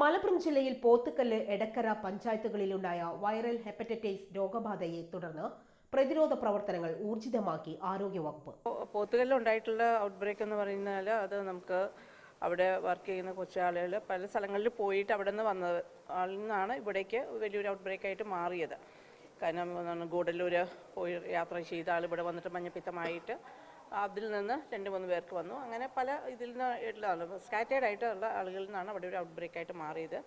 മലപ്പുറം ജില്ലയിൽ പോത്തുകല്ല് എടക്കര പഞ്ചായത്തുകളിലുണ്ടായ viral hepatitis രോഗബാധയെ തുടർന്ന് പ്രതിരോധ പ്രവർത്തനങ്ങൾ ഊർജിതമാക്കി ആരോഗ്യവകുപ്പ്. പോത്തുകല്ലുണ്ടായിട്ടുള്ള ഔട്ട്ബ്രേക്ക് എന്ന് പറഞ്ഞാൽ അത് നമുക്ക് അവിടെ വർക്ക് ചെയ്യുന്ന കൊച്ചാളുകൾ പല സ്ഥലങ്ങളിൽ പോയിട്ട് അവിടെ നിന്ന് വന്നത് ആളിൽ നിന്നാണ് ഇവിടേക്ക് വലിയൊരു ഔട്ട്ബ്രേക്ക് ആയിട്ട് മാറിയത്. കാരണം ഗൂഡല്ലൂർ പോയി യാത്ര ചെയ്ത ആൾ ഇവിടെ വന്നിട്ട് മഞ്ഞപ്പിത്തമായിട്ട് അതിൽ നിന്ന് രണ്ട് മൂന്ന് പേർക്ക് വന്നു. അങ്ങനെ പല ഇതിൽ നിന്ന് ആൾ സ്കാറ്റേഡ് ആയിട്ടുള്ള ആളുകളിൽ നിന്നാണ് അവിടെ ഒരു ഔട്ട്ബ്രേക്ക് ആയിട്ട് മാറിയത്.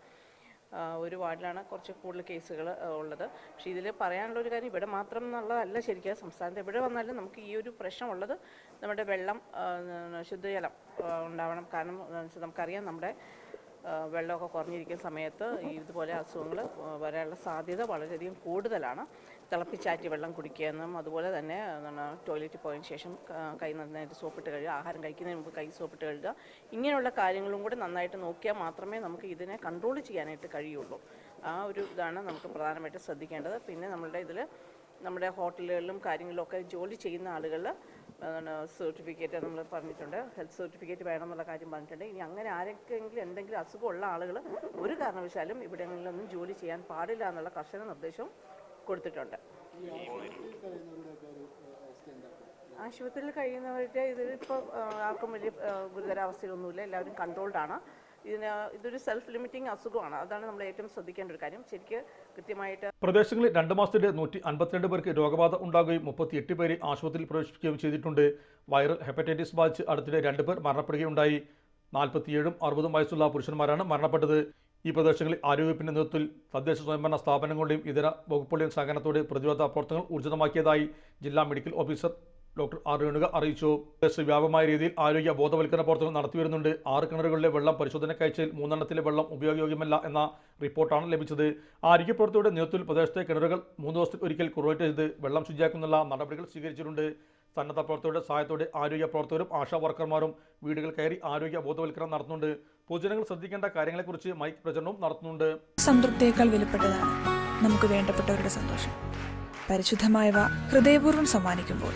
ഒരു വാർഡിലാണ് കുറച്ച് കൂടുതൽ കേസുകൾ ഉള്ളത്. പക്ഷേ ഇതിൽ പറയാനുള്ള ഒരു കാര്യം ഇവിടെ മാത്രം എന്നുള്ളതല്ല ശരിക്കും സംസ്ഥാനത്ത് എവിടെ വന്നാലും നമുക്ക് ഈ ഒരു പ്രശ്നമുള്ളത് നമ്മുടെ വെള്ളം ശുദ്ധജലം ഉണ്ടാവണം. കാരണം നമുക്കറിയാം നമ്മുടെ വെള്ളമൊക്കെ കുറഞ്ഞിരിക്കുന്ന സമയത്ത് ഇതുപോലെ അസുഖങ്ങൾ വരാനുള്ള സാധ്യത വളരെയധികം കൂടുതലാണ്. തിളപ്പിച്ചാറ്റി വെള്ളം കുടിക്കുകയെന്നും അതുപോലെ തന്നെ ടോയ്ലറ്റ് ടോയ്ലറ്റിൽ പോയതിന് ശേഷം കൈ നന്നായിട്ട് സോപ്പിട്ട് കഴുകുക ആഹാരം കഴിക്കുന്നതിന് മുമ്പ് കൈ സോപ്പിട്ട് കഴുകുക ഇങ്ങനെയുള്ള കാര്യങ്ങളും കൂടി നന്നായിട്ട് നോക്കിയാൽ മാത്രമേ നമുക്ക് ഇതിനെ കൺട്രോൾ ചെയ്യാനായിട്ട് കഴിയുള്ളൂ. ആ ഒരു ഇതാണ് നമുക്ക് പ്രധാനമായിട്ട് ശ്രദ്ധിക്കേണ്ടത്. പിന്നെ നമ്മളുടെ ഇതിൽ നമ്മുടെ ഹോട്ടലുകളിലും കാര്യങ്ങളിലൊക്കെ ജോലി ചെയ്യുന്ന ആളുകൾ സർട്ടിഫിക്കറ്റ് നമ്മൾ പറഞ്ഞിട്ടുണ്ട്. ഹെൽത്ത് സർട്ടിഫിക്കറ്റ് വേണം എന്നുള്ള കാര്യം പറഞ്ഞിട്ടുണ്ട്. ഇനി അങ്ങനെ ആരൊക്കെങ്കിലും എന്തെങ്കിലും അസുഖമുള്ള ആളുകൾ ഒരു കാരണവശാലും ഇവിടങ്ങളിലൊന്നും ജോലി ചെയ്യാൻ പാടില്ല എന്നുള്ള കർശന നിർദ്ദേശവും കൊടുത്തിട്ടുണ്ട്. ആശുപത്രിയിൽ കഴിയുന്നവരുടെ ഇതിൽ ഇപ്പോൾ ആർക്കും വലിയ ഗുരുതരാവസ്ഥയിലൊന്നുമില്ല. എല്ലാവരും കൺട്രോൾഡ് ആണ്. ഇതൊരു സെൽഫ് ലിമിറ്റിംഗ് അസുഖമാണ്. അതാണ് നമ്മൾ ഏറ്റവും ശ്രദ്ധിക്കേണ്ട ഒരു കാര്യം. ശരിക്ക് കൃത്യമായിട്ട് പ്രദേശങ്ങളിൽ രണ്ട് മാസത്തിന്റെ നൂറ്റി അൻപത്തിരണ്ട് പേർക്ക് രോഗബാധ ഉണ്ടാകുകയും മുപ്പത്തിയെട്ട് പേരെ ആശുപത്രിയിൽ പ്രവേശിപ്പിക്കുകയും ചെയ്തിട്ടുണ്ട്. വൈറൽ ഹെപ്പറ്റൈറ്റിസ് ബാധിച്ച് അടുത്തിടെ രണ്ട് പേർ മരണപ്പെടുകയുണ്ടായി. നാൽപ്പത്തിയേഴും അറുപതും വയസ്സുള്ള പുരുഷന്മാരാണ് മരണപ്പെട്ടത്. ഈ പ്രദേശങ്ങളിൽ ആരോഗ്യവകുപ്പിന്റെ നേതൃത്വത്തിൽ തദ്ദേശ സ്വയംഭരണ സ്ഥാപനങ്ങളുടെയും ഇതര വകുപ്പുകളുടെയും സഹകരണത്തോടെ പ്രതിരോധ പ്രവർത്തനങ്ങൾ ഊർജിതമാക്കിയതായി ജില്ലാ medical officer doctor R Renuka അറിയിച്ചു. വ്യാപകമായ രീതിയിൽ ആരോഗ്യ ബോധവൽക്കരണ പ്രവർത്തനം നടത്തിവരുന്നുണ്ട് ആറ് കിണറുകളിലെ വെള്ളം പരിശോധനക്കയച്ചതിൽ മൂന്നെണ്ണത്തിലെ വെള്ളം ഉപയോഗയോഗ്യമല്ല എന്ന റിപ്പോർട്ടാണ് ലഭിച്ചത്. ആരോഗ്യ പ്രവർത്തകരുടെ നേതൃത്വത്തിൽ പ്രദേശത്തെ കിണറുകൾ മൂന്ന് ദിവസത്തിൽ ഒരിക്കൽ കുറവേറ്റ് ചെയ്ത് വെള്ളം ശുചിയാക്കുന്നുള്ള നടപടികൾ സ്വീകരിച്ചിട്ടുണ്ട്. സന്നദ്ധ പ്രവർത്തകരുടെ സഹായത്തോടെ ആരോഗ്യ പ്രവർത്തകരും ആശാ വർക്കർമാരും വീടുകൾ കയറി ആരോഗ്യ ബോധവൽക്കരണം നടത്തുന്നുണ്ട്. പൊതുജനങ്ങൾ ശ്രദ്ധിക്കേണ്ട കാര്യങ്ങളെക്കുറിച്ച് മൈക്ക് പ്രചരണവും നടത്തുന്നുണ്ട്. സംതൃപ്തിയേക്കാൾ വിലപ്പെട്ടതാണ് നമുക്ക് വേണ്ടപ്പെട്ടവരുടെ സന്തോഷം. പരിശുദ്ധമായവ ഹൃദയപൂർവം സമ്മാനിക്കുമ്പോൾ